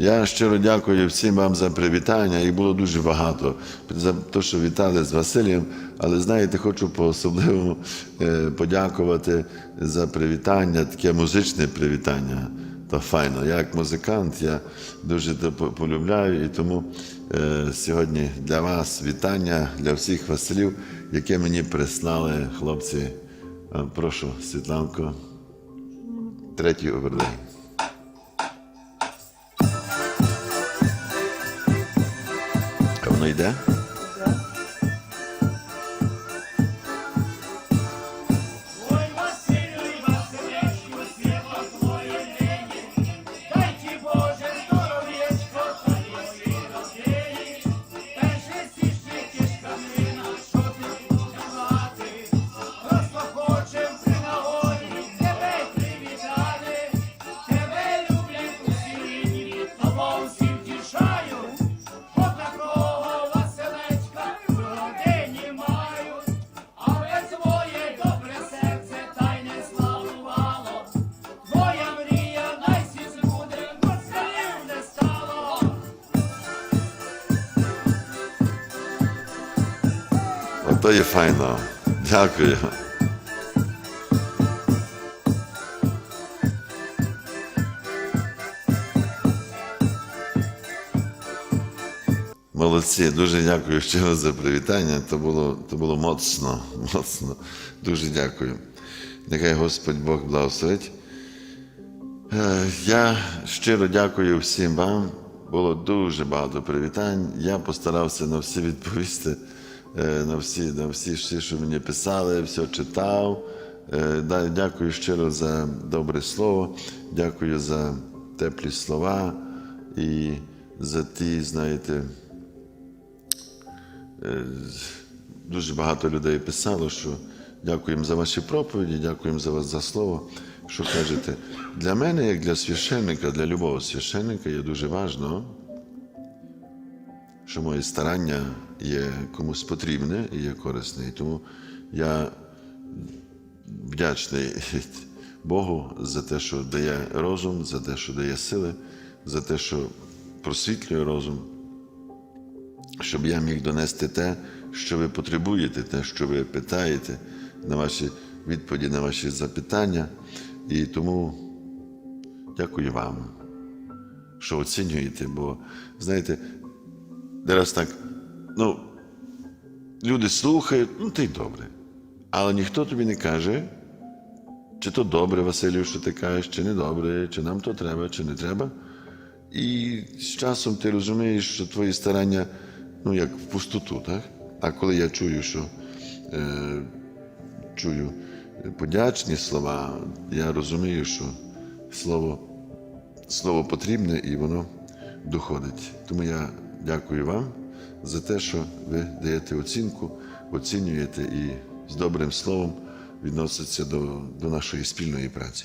Я щиро дякую всім вам за привітання. Їх було дуже багато за те, що вітали з Василієм. Але знаєте, хочу по-особливому е, подякувати за привітання, таке музичне привітання. То файно. Я як музикант, я дуже це полюбляю, і тому е, сьогодні для вас вітання для всіх Василів, яке мені прислали хлопці. Е, Прошу, Світланко, третій овердей. Воно йде? Ото є файно. Дякую. Молодці, дуже дякую щиро за привітання. То було, то було моцно, моцно. Дуже дякую. Нехай Господь Бог благословить. Е, Я щиро дякую всім вам. Було дуже багато привітань. Я постарався на всі відповісти, на всі, на всі, всі, що мені писали, все читав. Е, Дякую щиро за добре слово, дякую за теплі слова і за ті, знаєте, е, дуже багато людей писало, що дякуємо за ваші проповіді, дякуємо за вас за слово. Що кажете? Для мене, як для священника, для любого священника, є дуже важливо, що моє старання є комусь потрібне і є корисне. І тому я вдячний Богу за те, що дає розум, за те, що дає сили, за те, що просвітлює розум, щоб я міг донести те, що ви потребуєте, те, що ви питаєте, на ваші відповіді на ваші запитання. І тому дякую вам, що оцінюєте, бо знаєте, зараз так, ну, люди слухають, ну ти добре. Але ніхто тобі не каже, чи то добре, Василю, що ти кажеш, чи не добре, чи нам то треба, чи не треба. І з часом ти розумієш, що твої старання, ну, як в пустоту, так? А коли я чую, що е, чую подячні слова, я розумію, що слово, слово потрібне і воно доходить. Тому я дякую вам за те, що ви даєте оцінку, оцінюєте і з добрим словом відноситься до, до нашої спільної праці.